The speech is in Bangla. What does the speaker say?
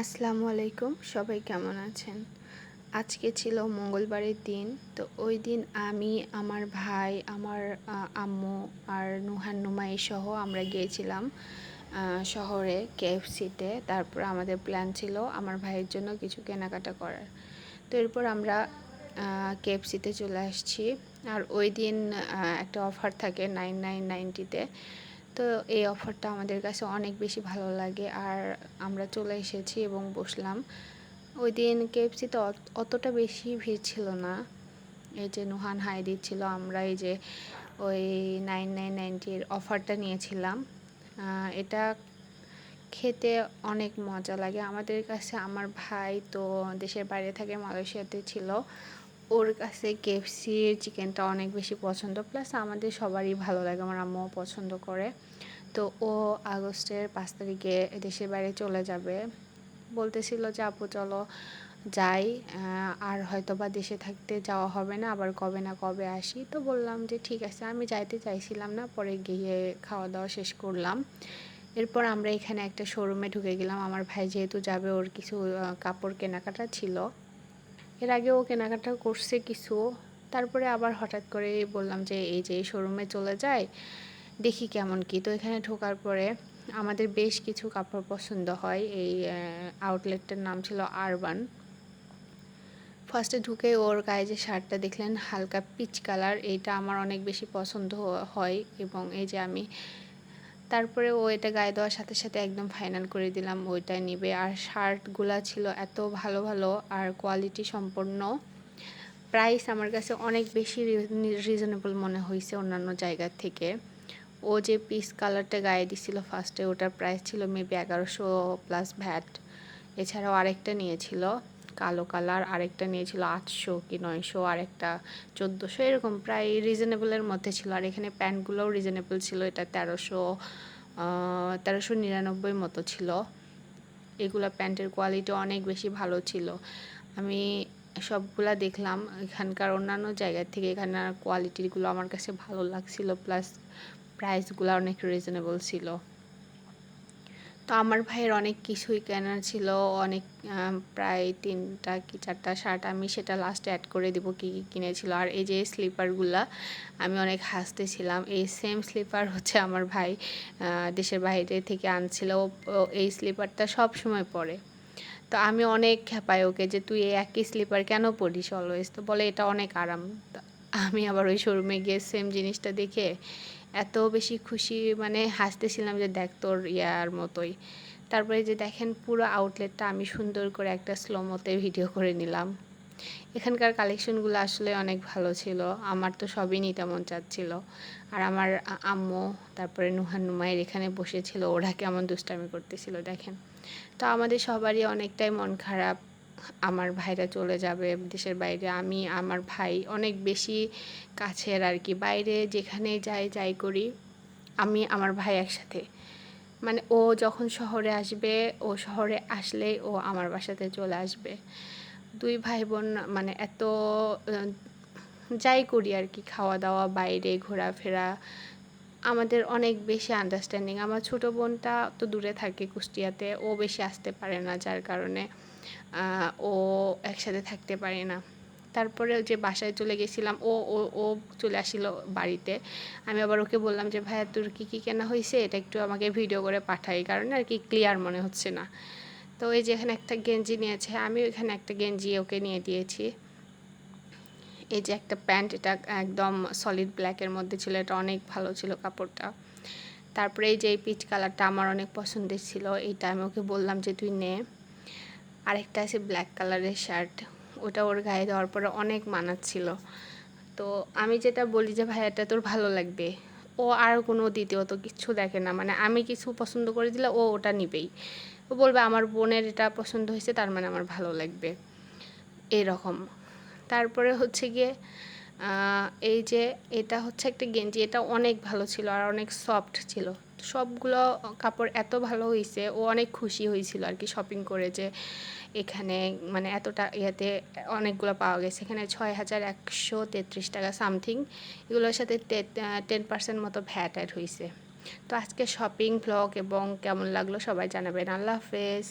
আসসালামু আলাইকুম, সবাই কেমন আছেন? আজকে ছিল মঙ্গলবারের দিন, তো ওই দিন আমি, আমার ভাই, আমার আম্মু আর নুহান, নুমাই সহ আমরা গিয়েছিলাম শহরে কেএফসিতে। তারপর আমাদের প্ল্যান ছিল আমার ভাইয়ের জন্য কিছু কেনাকাটা করার। তো এরপর আমরা কেএফসিতে চলে আসছি। আর ওই দিন একটা অফার থাকে নাইন নাইন নাইনটিতে। তো এই অফারটা আমাদের কাছে অনেক বেশি ভালো লাগে। আর আমরা চলে এসেছি এবং বসলাম। ওই দিন কেএফসিতে অতটা বেশি ভিড় ছিল না। এই যে নুহান হাই দিচ্ছিল, আমরা এই যে ওই নাইন নাইন নাইনটির অফারটা নিয়েছিলাম। এটা খেতে অনেক মজা লাগে। আমাদের কাছে আমার ভাই তো দেশের বাইরে থাকে, মালয়েশিয়াতে ছিল। ওর কাছে কেএফসির চিকেনটা অনেক বেশি পছন্দ। প্লাস আমাদের সবারই ভালো লাগে, আমার আম্মুও পছন্দ করে। তো ও আগস্টের পাঁচ তারিখে দেশের বাইরে চলে যাবে। বলতেছিল যে, আপু, চলো যাই। আর হয়তো বা দেশে থাকতে যাওয়া হবে না, আবার কবে না কবে আসি। তো বললাম যে, ঠিক আছে। আমি যাইতে চাইছিলাম না, পরে গিয়ে খাওয়া দাওয়া শেষ করলাম। এরপর আমরা এখানে একটা শোরুমে ঢুকে গেলাম। আমার ভাই যেহেতু যাবে, ওর কিছু কাপড় কেনাকাটা ছিল। এর আগে ও কেনাকাটা করছে কিছু। তারপরে আবার হঠাৎ করে বললাম যে, এই যে শোরুমে চলে যায় দেখি কেমন কি। তো এখানে ঢোকার পরে আমাদের বেশ কিছু কাপড় পছন্দ হয়। এই আউটলেটটার নাম ছিল আরবান ফার্স্টে ঢুকে ওর গায়ে যে শার্টটা দেখলেন, হালকা পিচ কালার এইটা আমার অনেক বেশি পছন্দ হয়। এবং এই যে আমি তারপরে ও এটা গায়ে দেওয়ার সাথে সাথে একদম ফাইনাল করে দিলাম, ওইটাই নিবে। আর শার্টগুলা ছিল এত ভালো ভালো আর কোয়ালিটি সম্পন্ন। প্রাইস আমার কাছে অনেক বেশি রিজনেবল মনে হয়েছে অন্যান্য জায়গার থেকে। ও যে পিস কালারটা গায়ে দিছিল ফার্স্টে ওটার প্রাইস ছিল মেবি এগারোশো প্লাস ভ্যাট এছাড়াও আরেকটা নিয়েছিল। কালো কালার, আরেকটা নিয়েছিল আটশো কি নয়শো আর একটা চোদ্দোশো, এরকম প্রায় রিজনেবলের মধ্যে ছিল। আর এখানে প্যান্টগুলোও রিজনেবল ছিল, এটা তেরোশো তেরোশো নিরানব্বই মতো ছিল। এগুলো প্যান্টের কোয়ালিটি অনেক বেশি ভালো ছিল। আমি সবগুলা দেখলাম, এখানকার অন্যান্য জায়গার থেকে এখানকার কোয়ালিটিগুলো আমার কাছে ভালো লাগছিল প্লাস প্রাইসগুলো অনেক রিজনেবল ছিল। তো আমার ভাইয়ের অনেক কিছুই কেনার ছিল, অনেক প্রায় তিনটা কি চারটা শার্ট আমি সেটা লাস্টে অ্যাড করে দিব কী কী কিনেছিল। আর এই যে স্লিপারগুলা আমি অনেক হাসতেছিলাম এই সেম স্লিপার হচ্ছে আমার ভাই দেশের বাইরে থেকে আনছিল। এই স্লিপারটা সব সময় পরে। তো আমি অনেক খেপাই ওকে যে, তুই এই একই স্লিপার কেন পড়িস অলওয়েজ তো বলে, এটা অনেক আরাম। আমি আবার ওই শোরুমে গিয়ে সেম জিনিসটা দেখে এত বেশি খুশি মানে হাসতেছিলাম যে দেখ তোর ইয়ার মতোই। তারপরে যে দেখেন পুরো আউটলেটটা আমি সুন্দর করে একটা স্লোমোতে ভিডিও করে নিলাম। এখানকার কালেকশনগুলো আসলে অনেক ভালো ছিল, আমার তো সবই নিতে মন চাচ্ছিল। আর আমার আম্মু, তারপরে নুহান নুমাইয়ের এখানে বসেছিল, ওরা কেমন দুষ্টামি করতেছিল দেখেন। তো আমাদের সবারই অনেকটাই মন খারাপ। আমার ভাইরা চলে যাবে দেশের বাইরে, আমি, আমার ভাই অনেক বেশি কাছের আর কি। বাইরে যেখানে যাই যাই করি, আমি, আমার ভাই একসাথে। মানে ও যখন শহরে আসবে, ও শহরে আসলেই ও আমার বাসাতে চলে আসবে। দুই ভাই বোন মানে এত যাই করি আর কি খাওয়া দাওয়া বাইরে ঘোরাফেরা আমাদের অনেক বেশি আন্ডারস্ট্যান্ডিং আমার ছোটো বোনটা তো দূরে থাকে কুষ্টিয়াতে, ও বেশি আসতে পারে না, যার কারণে ও একসাথে থাকতে পারে না। তারপরে যে বাসায় চলে গেছিলাম, ও ও ও চলে আসিল বাড়িতে। আমি আবার ওকে বললাম যে, ভাইয়া, তোর কী কী কেনা হয়েছে এটা একটু আমাকে ভিডিও করে পাঠাই কারণ আর কি ক্লিয়ার মনে হচ্ছে না। তো এই যে এখানে একটা গেঞ্জি নিয়েছে আমি ওইখানে একটা গেঞ্জি ওকে নিয়ে দিয়েছি। এই যে একটা প্যান্ট, এটা একদম সলিড ব্ল্যাকের মধ্যে ছিল, এটা অনেক ভালো ছিল কাপড়টা। তারপরে এই যে এই পিচ কালারটা আমার অনেক পছন্দের ছিল, এইটা আমি ওকে বললাম যে, তুই নে। আরেকটা আছে ব্ল্যাক কালারের শার্ট ওটা ওর গায়ে দেওয়ার পরে অনেক মানাচ্ছিল তো আমি যেটা বলি যে, ভাই, এটা তোর ভালো লাগবে। ও আর কোনো দ্বিতীয়ত কিছু দেখে না মানে আমি কিছু পছন্দ করে দিলে ও ওটা নিবেই। ও বলবে, আমার বোনের এটা পছন্দ হয়েছে, তার মানে আমার ভালো লাগবে। এরকম। তারপরে হচ্ছে গিয়ে এই যে এটা হচ্ছে একটা গেঞ্জি, এটা অনেক ভালো ছিল আর অনেক সফট ছিল। সবগুলো কাপড় এত ভালো হয়েছে ও অনেক খুশি হয়েছিল আর কি শপিং করে যে এখানে মানে এতটা ইয়াতে অনেকগুলো পাওয়া গেছে। এখানে ছয় হাজার একশো তেত্রিশ টাকা সামথিং এগুলোর সাথে টেন পার্সেন্ট মতো ভ্যাট অ্যাড হয়েছে তো আজকে শপিং ব্লগ এবং কেমন লাগল সবাই জানাবেন। আল্লাহ হাফেজ।